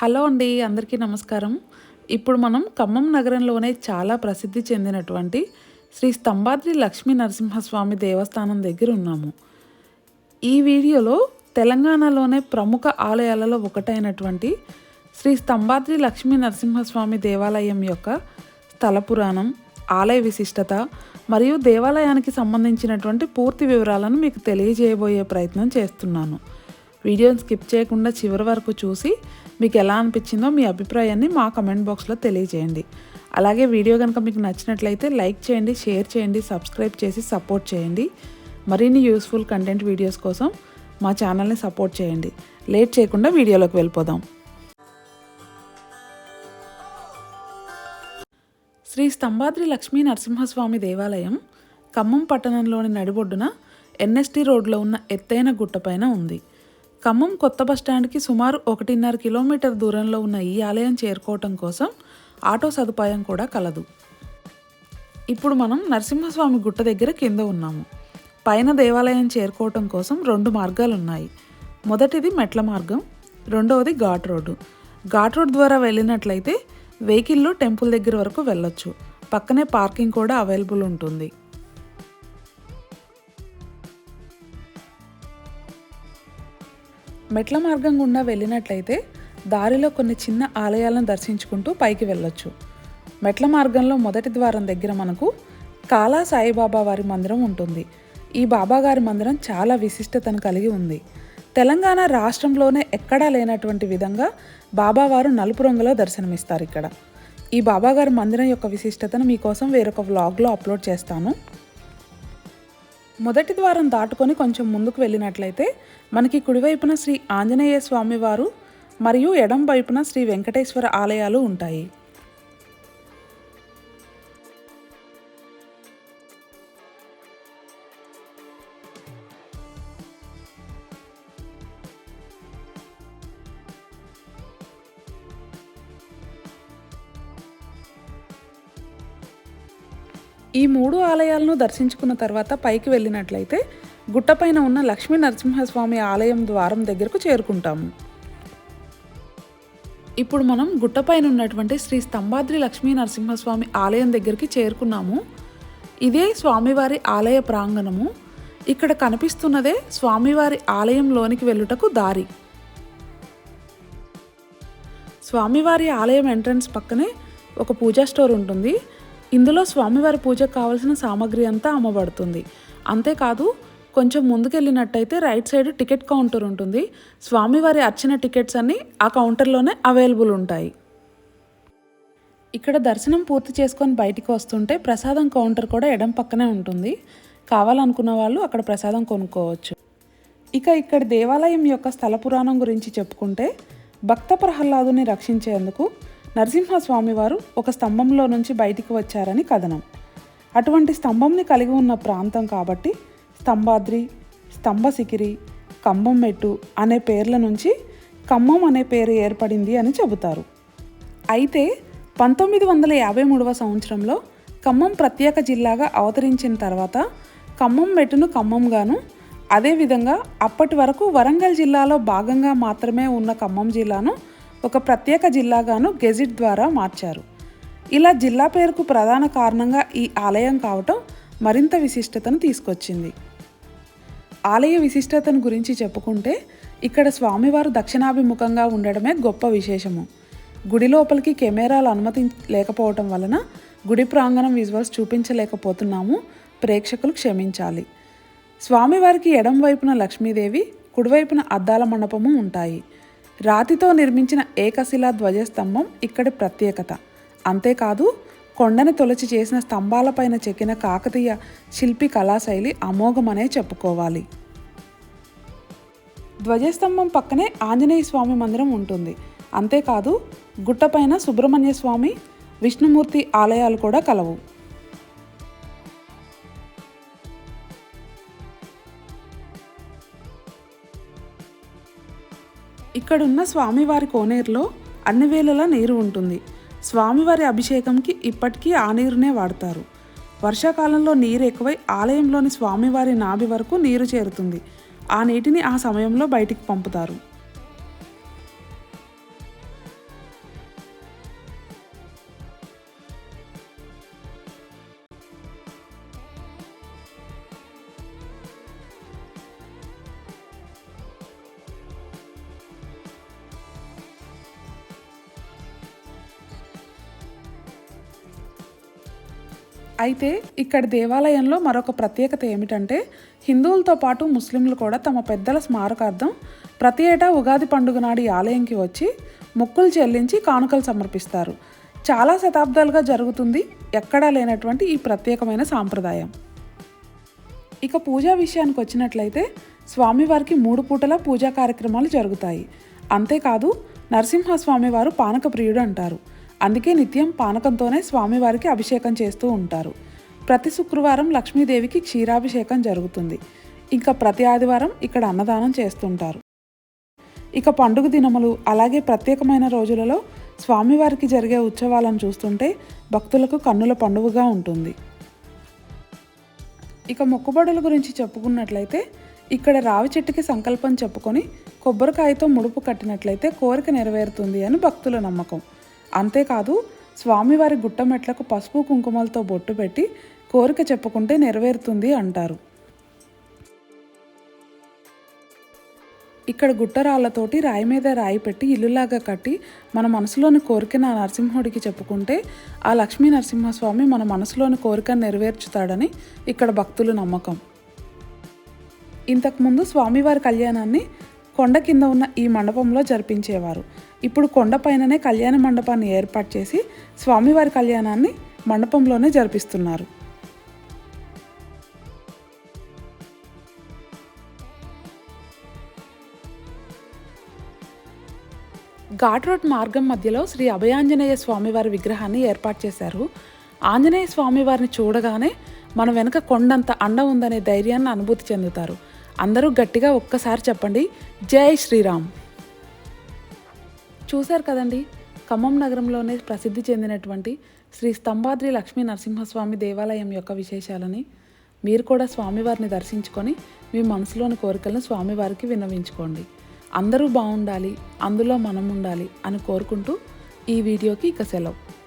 Hello అండి అందరికీ నమస్కారం. ఇప్పుడు మనం ఖమ్మం నగరంలోనే చాలా ప్రసిద్ధి చెందినటువంటి శ్రీ స్తంభాద్రి లక్ష్మీ నరసింహస్వామి దేవస్థానం దగ్గర ఉన్నాము. ఈ వీడియోలో తెలంగాణలోనే ప్రముఖ ఆలయాలలో ఒకటైనటువంటి శ్రీ స్తంభాద్రి లక్ష్మీ నరసింహస్వామి దేవాలయం యొక్క స్థల పురాణం ఆలయ విశిష్టత మరియు దేవాలయానికి సంబంధించినటువంటి పూర్తి వివరాలను మీకు తెలియజేయబోయే ప్రయత్నం చేస్తున్నాను. వీడియోని స్కిప్ చేయకుండా చివరి వరకు చూసి మీకు ఎలా అనిపించిందో మీ అభిప్రాయాన్ని మా కమెంట్ బాక్స్లో తెలియజేయండి. అలాగే వీడియో కనుక మీకు నచ్చినట్లయితే లైక్ చేయండి షేర్ చేయండి సబ్స్క్రైబ్ చేసి సపోర్ట్ చేయండి. మరిన్ని యూస్ఫుల్ కంటెంట్ వీడియోస్ కోసం మా ఛానల్ని సపోర్ట్ చేయండి. లేట్ చేయకుండా వీడియోలోకి వెళ్ళిపోదాం. శ్రీ స్తంభాద్రి లక్ష్మీ నరసింహస్వామి దేవాలయం ఖమ్మం పట్టణంలోని నడిబొడ్డున ఎన్ఎస్టీ రోడ్లో ఉన్న ఎత్తైన గుట్టపైన ఉంది. ఖమ్మం కొత్త బస్టాండ్కి సుమారు ఒకటిన్నర కిలోమీటర్ దూరంలో ఉన్న ఈ ఆలయం చేరుకోవటం కోసం ఆటో సదుపాయం కూడా కలదు. ఇప్పుడు మనం నరసింహస్వామి గుట్ట దగ్గర కింద ఉన్నాము. పైన దేవాలయం చేరుకోవటం కోసం రెండు మార్గాలు ఉన్నాయి మొదటిది మెట్ల మార్గం రెండవది ఘాట్ రోడ్డు. ఘాట్ రోడ్ ద్వారా వెళ్ళినట్లయితే వెహికల్లో టెంపుల్ దగ్గర వరకు వెళ్ళొచ్చు. పక్కనే పార్కింగ్ కూడా అవైలబుల్ ఉంటుంది. మెట్ల మార్గం గుండా వెళ్ళినట్లయితే దారిలో కొన్ని చిన్న ఆలయాలను దర్శించుకుంటూ పైకి వెళ్ళొచ్చు. మెట్ల మార్గంలో మొదటి ద్వారం దగ్గర మనకు కాలా సాయిబాబా వారి మందిరం ఉంటుంది. ఈ బాబాగారి మందిరం చాలా విశిష్టతను కలిగి ఉంది. తెలంగాణ రాష్ట్రంలోనే ఎక్కడా లేనటువంటి విధంగా బాబావారు నలుపు రంగులో దర్శనమిస్తారు ఇక్కడ. ఈ బాబాగారి మందిరం యొక్క విశిష్టతను మీకోసం వేరొక వ్లాగ్లో అప్లోడ్ చేస్తాను. మొదటి ద్వారం దాటుకొని కొంచెం ముందుకు వెళ్ళినట్లయితే మనకి కుడివైపున శ్రీ ఆంజనేయ స్వామివారు మరియు ఎడం వైపున శ్రీ వెంకటేశ్వర ఆలయాలు ఉంటాయి. ఈ మూడు ఆలయాలను దర్శించుకున్న తర్వాత పైకి వెళ్ళినట్లయితే గుట్టపైన ఉన్న లక్ష్మీ నరసింహస్వామి ఆలయం ద్వారం దగ్గరకు చేరుకుంటాము. ఇప్పుడు మనం గుట్టపైన ఉన్నటువంటి శ్రీ స్తంభాద్రి లక్ష్మీ నరసింహస్వామి ఆలయం దగ్గరికి చేరుకున్నాము. ఇదే స్వామివారి ఆలయ ప్రాంగణము. ఇక్కడ కనిపిస్తున్నదే స్వామివారి ఆలయంలోనికి వెళ్ళుటకు దారి. స్వామివారి ఆలయం ఎంట్రన్స్ పక్కనే ఒక పూజా స్టోర్ ఉంటుంది. ఇందులో స్వామివారి పూజకు కావలసిన సామాగ్రి అంతా అమ్మబడుతుంది అంతేకాదు కొంచెం ముందుకెళ్ళినట్టయితే రైట్ సైడ్ టికెట్ కౌంటర్ ఉంటుంది. స్వామివారి అర్చన టికెట్స్ అన్నీ ఆ కౌంటర్లోనే అవైలబుల్ ఉంటాయి. ఇక్కడ దర్శనం పూర్తి చేసుకొని బయటికి వస్తుంటే ప్రసాదం కౌంటర్ కూడా ఎడం పక్కనే ఉంటుంది. కావాలనుకున్న వాళ్ళు అక్కడ ప్రసాదం కొనుక్కోవచ్చు. ఇక ఇక్కడ దేవాలయం యొక్క స్థల పురాణం గురించి చెప్పుకుంటే భక్త ప్రహ్లాదుని రక్షించేందుకు నరసింహస్వామి వారు ఒక స్తంభంలో నుంచి బయటికి వచ్చారని కథనం. అటువంటి స్తంభంని కలిగి ఉన్న ప్రాంతం కాబట్టి స్తంభాద్రి స్తంభసికిరి కంబం మెట్టు అనే పేర్ల నుంచి ఖమ్మం అనే పేరు ఏర్పడింది అని చెబుతారు. అయితే పంతొమ్మిది వందల యాభై మూడవ సంవత్సరంలో ఖమ్మం ప్రత్యేక జిల్లాగా అవతరించిన తర్వాత ఖమ్మం మెట్టును ఖమ్మంగాను అదేవిధంగా అప్పటి వరకు వరంగల్ జిల్లాలో భాగంగా మాత్రమే ఉన్న ఖమ్మం జిల్లాను ఒక ప్రత్యేక జిల్లాగాను గెజిట్ ద్వారా మార్చారు. ఇలా జిల్లా పేరుకు ప్రధాన కారణంగా ఈ ఆలయం కావటం మరింత విశిష్టతను తీసుకొచ్చింది. ఆలయ విశిష్టతను గురించి చెప్పుకుంటే ఇక్కడ స్వామివారు దక్షిణాభిముఖంగా ఉండడమే గొప్ప విశేషము. గుడి లోపలికి కెమెరాలు అనుమతి లేకపోవటం వలన గుడి ప్రాంగణం విజువల్స్ చూపించలేకపోతున్నాము ప్రేక్షకులు క్షమించాలి. స్వామివారికి ఎడం వైపున లక్ష్మీదేవి కుడివైపున అద్దాల మండపము ఉంటాయి. రాతితో నిర్మించిన ఏకశిలా ధ్వజస్తంభం ఇక్కడి ప్రత్యేకత. అంతేకాదు కొండని తొలచి చేసిన స్తంభాలపైన చెక్కిన కాకతీయ శిల్పి కళాశైలి అమోఘమనే చెప్పుకోవాలి. ధ్వజస్తంభం పక్కనే ఆంజనేయ స్వామి మందిరం ఉంటుంది. అంతేకాదు గుట్టపైన సుబ్రహ్మణ్య స్వామి విష్ణుమూర్తి ఆలయాలు కూడా కలవు. ఇక్కడున్న స్వామివారి కోనేరులో అన్ని వేళలా నీరు ఉంటుంది. స్వామివారి అభిషేకంకి ఇప్పటికీ ఆ నీరునే వాడతారు. వర్షాకాలంలో నీరు ఎక్కువై ఆలయంలోని స్వామివారి నాభి వరకు నీరు చేరుతుంది. ఆ నీటిని ఆ సమయంలో బయటికి పంపుతారు. అయితే ఇక్కడ దేవాలయంలో మరొక ప్రత్యేకత ఏమిటంటే హిందువులతో పాటు ముస్లింలు కూడా తమ పెద్దల స్మారకార్థం ప్రతి ఏటా ఉగాది పండుగ నాడు ఆలయంకి వచ్చి మొక్కులు చెల్లించి కానుకలు సమర్పిస్తారు. చాలా శతాబ్దాలుగా జరుగుతుంది ఎక్కడా లేనటువంటి ఈ ప్రత్యేకమైన సాంప్రదాయం. ఇక పూజా విషయానికి వచ్చినట్లయితే స్వామివారికి మూడు పూటల పూజా కార్యక్రమాలు జరుగుతాయి. అంతేకాదు నరసింహస్వామి వారు పానక ప్రియుడు అంటారు. అందుకే నిత్యం పానకంతోనే స్వామివారికి అభిషేకం చేస్తూ ఉంటారు. ప్రతి శుక్రవారం లక్ష్మీదేవికి క్షీరాభిషేకం జరుగుతుంది. ఇంకా ప్రతి ఆదివారం ఇక్కడ అన్నదానం చేస్తుంటారు. ఇక పండుగ దినములు అలాగే ప్రత్యేకమైన రోజులలో స్వామివారికి జరిగే ఉత్సవాలను చూస్తుంటే భక్తులకు కన్నుల పండుగగా ఉంటుంది. ఇక మొక్కుబడుల గురించి చెప్పుకున్నట్లయితే ఇక్కడ రావి చెట్టుకి సంకల్పం చెప్పుకొని కొబ్బరికాయతో ముడుపు కట్టినట్లయితే కోరిక నెరవేరుతుంది అని భక్తుల నమ్మకం. అంతేకాదు స్వామివారి గుట్టమెట్లకు పసుపు కుంకుమలతో బొట్టు పెట్టి కోరిక చెప్పుకుంటే నెరవేరుతుంది అంటారు. ఇక్కడ గుట్టరాళ్ళతోటి రాయి మీద రాయి పెట్టి ఇల్లులాగా కట్టి మన మనసులోని కోరికను ఆ నరసింహుడికి చెప్పుకుంటే ఆ లక్ష్మీ నరసింహస్వామి మన మనసులోని కోరికను నెరవేర్చుతాడని ఇక్కడ భక్తులు నమ్మకం. ఇంతకుముందు స్వామివారి కళ్యాణాన్ని కొండ కింద ఉన్న ఈ మండపంలో జరిపించేవారు. ఇప్పుడు కొండపైననే కళ్యాణ మండపాన్ని ఏర్పాటు చేసి స్వామివారి కళ్యాణాన్ని మండపంలోనే జరిపిస్తున్నారు. ఘాట్ రోడ్ మార్గం మధ్యలో శ్రీ అభయాంజనేయ స్వామివారి విగ్రహాన్ని ఏర్పాటు చేశారు. ఆంజనేయ స్వామివారిని చూడగానే మన వెనుక కొండంత అండ ఉందనే ధైర్యాన్ని అనుభూతి చెందుతారు. అందరూ గట్టిగా ఒక్కసారి చెప్పండి. జై శ్రీరామ్. చూశారు కదండి ఖమ్మం నగరంలోనే ప్రసిద్ధి చెందినటువంటి శ్రీ స్తంభాద్రి లక్ష్మీ నరసింహస్వామి దేవాలయం యొక్క విశేషాలని మీరు కూడా స్వామివారిని దర్శించుకొని మీ మనసులోని కోరికలను స్వామివారికి విన్నవించుకోండి. అందరూ బాగుండాలి అందులో మనం ఉండాలి అని కోరుకుంటూ ఈ వీడియోకి ఇక సెలవు.